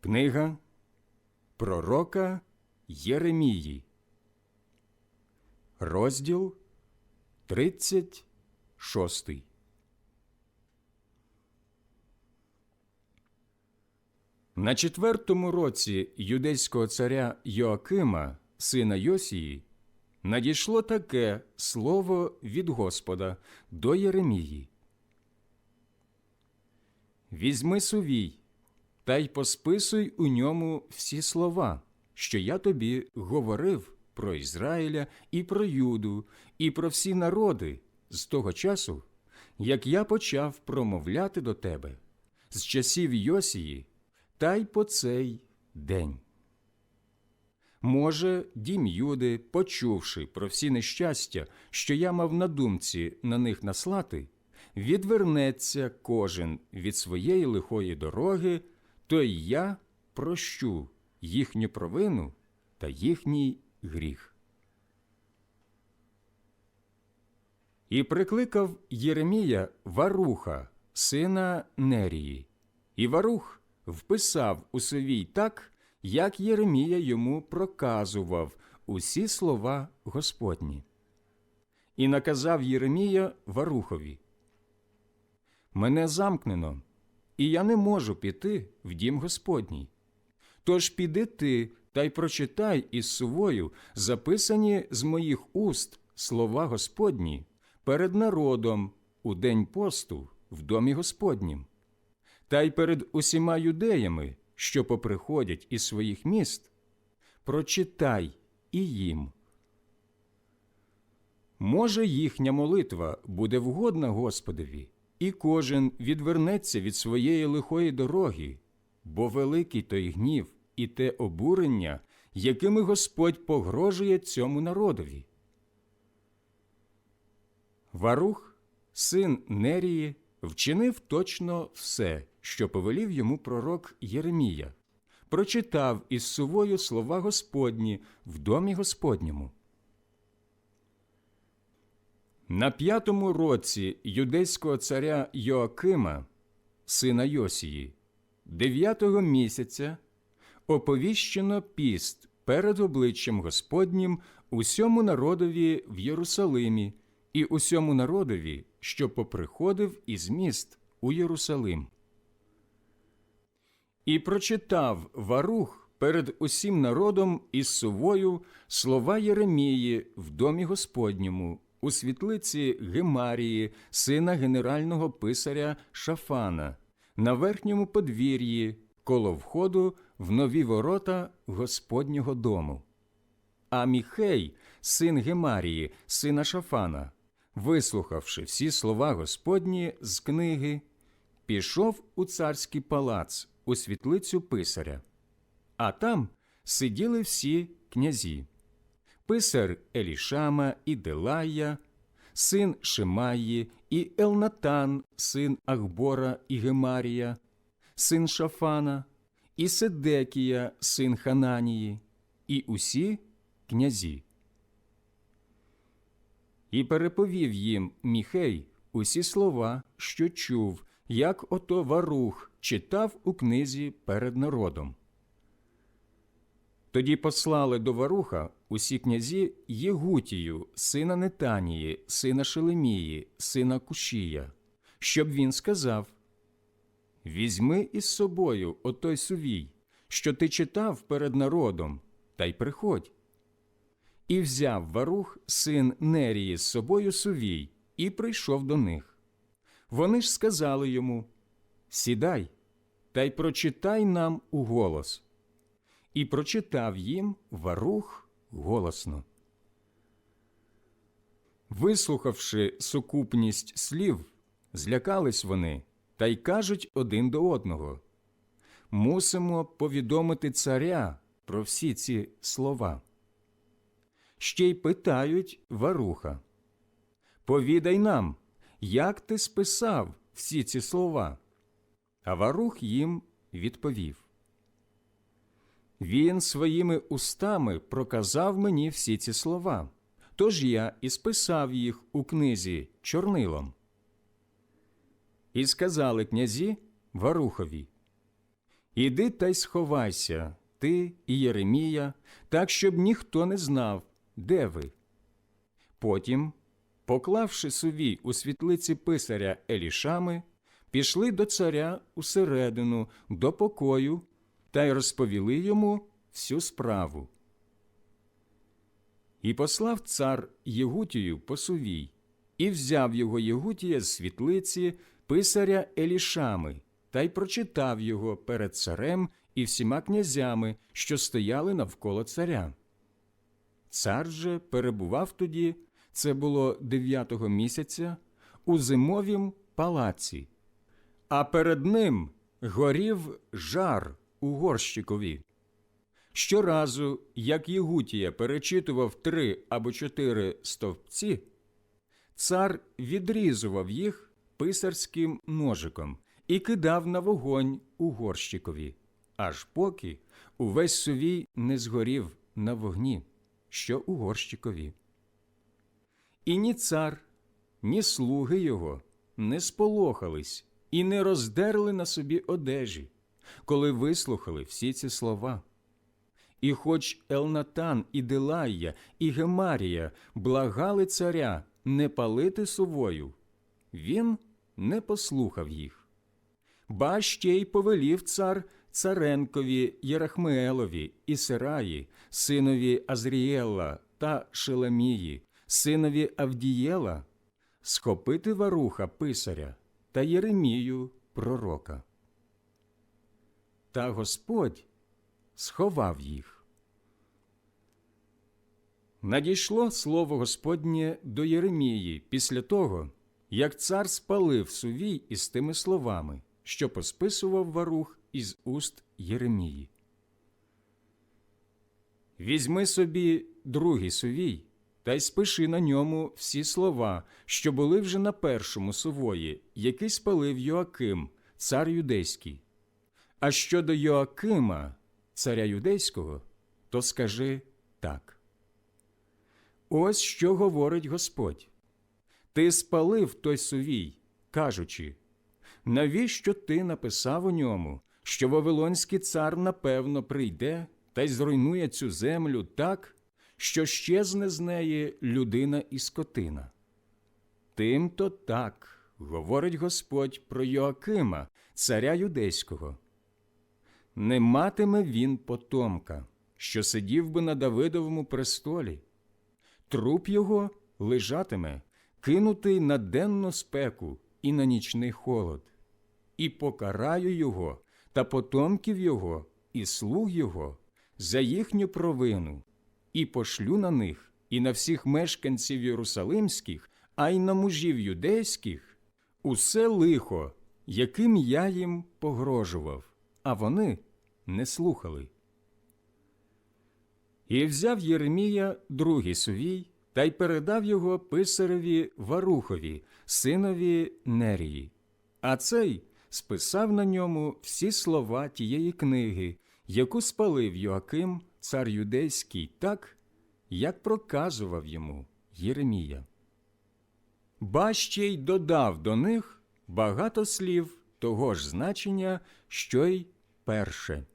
Книга Пророка Єремії, розділ 36. На четвертому році юдейського царя Йоакима, сина Йосії, надійшло таке слово від Господа до Єремії. Візьми сувій та й посписуй у ньому всі слова, що я тобі говорив про Ізраїля і про Юду, і про всі народи з того часу, як я почав промовляти до тебе з часів Йосії, та й по цей день. Може, дім Юди, почувши про всі нещастя, що я мав на думці на них наслати, відвернеться кожен від своєї лихої дороги, то й я прощу їхню провину та їхній гріх. І прикликав Єремія Варуха, сина Нерії, і Варух вписав у совій так, як Єремія йому проказував усі слова Господні. І наказав Єремія Варухові Мене замкнено, і я не можу піти в дім Господній. Тож піди ти та й прочитай із сувою записані з моїх уст слова Господні перед народом у день посту в домі Господнім, та й перед усіма юдеями, що поприходять із своїх міст, прочитай і їм. Може, їхня молитва буде вгодна Господові, і кожен відвернеться від своєї лихої дороги, бо великий той гнів і те обурення, якими Господь погрожує цьому народові. Варух, син Нерії, вчинив точно все, що повелів йому пророк Єремія, прочитав із сувою слова Господні в домі Господньому. На п'ятому році юдейського царя Йоакима, сина Йосії, дев'ятого місяця, оповіщено піст перед обличчям Господнім усьому народові в Єрусалимі і усьому народові, що поприходив із міст у Єрусалим. І прочитав Варух перед усім народом із сувою слова Єремії в домі Господньому у світлиці Гемарії, сина генерального писаря Шафана, на верхньому подвір'ї коло входу в нові ворота Господнього дому. А Міхей, син Гемарії, сина Шафана, вислухавши всі слова Господні з книги, пішов у царський палац у світлицю писаря, а там сиділи всі князі писар Елішама і Делая, син Шимаї, і Елнатан, син Ахбора і Гемарія, син Шафана, і Седекія, син Хананії, і усі князі. І переповів їм Міхей усі слова, що чув, як ото Варух читав у книзі перед народом. Тоді послали до Варуха усі князі Єгутію, сина Нетанії, сина Шелемії, сина Кушія, щоб він сказав Візьми із собою отой сувій, що ти читав перед народом, та й приходь. І взяв Варух, син Нерії, з собою сувій, і прийшов до них. Вони ж сказали йому Сідай, та й прочитай нам у голос і прочитав їм Варух голосно. Вислухавши сукупність слів, злякались вони та й кажуть один до одного Мусимо повідомити царя про всі ці слова. Ще й питають Варуха Повідай нам, як ти списав всі ці слова. А Варух їм відповів він своїми устами проказав мені всі ці слова, тож я і списав їх у книзі чорнилом. І сказали князі Варухові Іди та й сховайся, ти і Єремія, так, щоб ніхто не знав, де ви. Потім, поклавши сувій у світлиці писаря Елішами, пішли до царя усередину, до покою, та й розповіли йому всю справу. І послав цар Єгутію по сувій, і взяв його Єгутія з світлиці писаря Елішами, та й прочитав його перед царем і всіма князями, що стояли навколо царя. Цар же перебував тоді, це було дев'ятого місяця, у зимовім палаці, а перед ним горів жар у горщикові. Щоразу, як Єгутія перечитував три або чотири стовпці, цар відрізував їх писарським ножиком і кидав на вогонь у горщикові, аж поки увесь сувій не згорів на вогні, що у горщикові. І ні цар, ні слуги його не сполохались і не роздерли на собі одежі, коли вислухали всі ці слова. І хоч Елнатан і Дилайя, і Гемарія благали царя не палити сувою, він не послухав їх. Ба ще й повелів цар Царенкові Єрахмеелові і Сираї, синові Азрієла та Шеламії, синові Авдієла, схопити варуха писаря та Єремію пророка. Та Господь сховав їх. Надійшло слово Господнє до Єремії після того, як цар спалив сувій із тими словами, що посписував варух із уст Єремії. Візьми собі другий сувій та й спиши на ньому всі слова, що були вже на першому сувої, який спалив Йоаким, цар юдейський. А щодо Йоакима, царя юдейського, то скажи так. Ось що говорить Господь. Ти спалив той сувій, кажучи, навіщо ти написав у ньому, що Вавилонський цар напевно прийде та й зруйнує цю землю так, що щезне з неї людина і скотина? Тим то так, говорить Господь про Йоакима, царя юдейського. Не матиме він потомка, що сидів би на Давидовому престолі. Труп його лежатиме, кинутий на денну спеку і на нічний холод, і покараю його та потомків його і слуг його за їхню провину, і пошлю на них і на всіх мешканців Єрусалимських, а й на мужів юдейських усе лихо, яким я їм погрожував, а вони не слухали. І взяв Єремія другий сувій та й передав його писареві Варухові, синові Нерії. А цей списав на ньому всі слова тієї книги, яку спалив Йоаким, цар юдейський, так, як проказував йому Єремія. Ба ще й додав до них багато слів того ж значення, що й перше.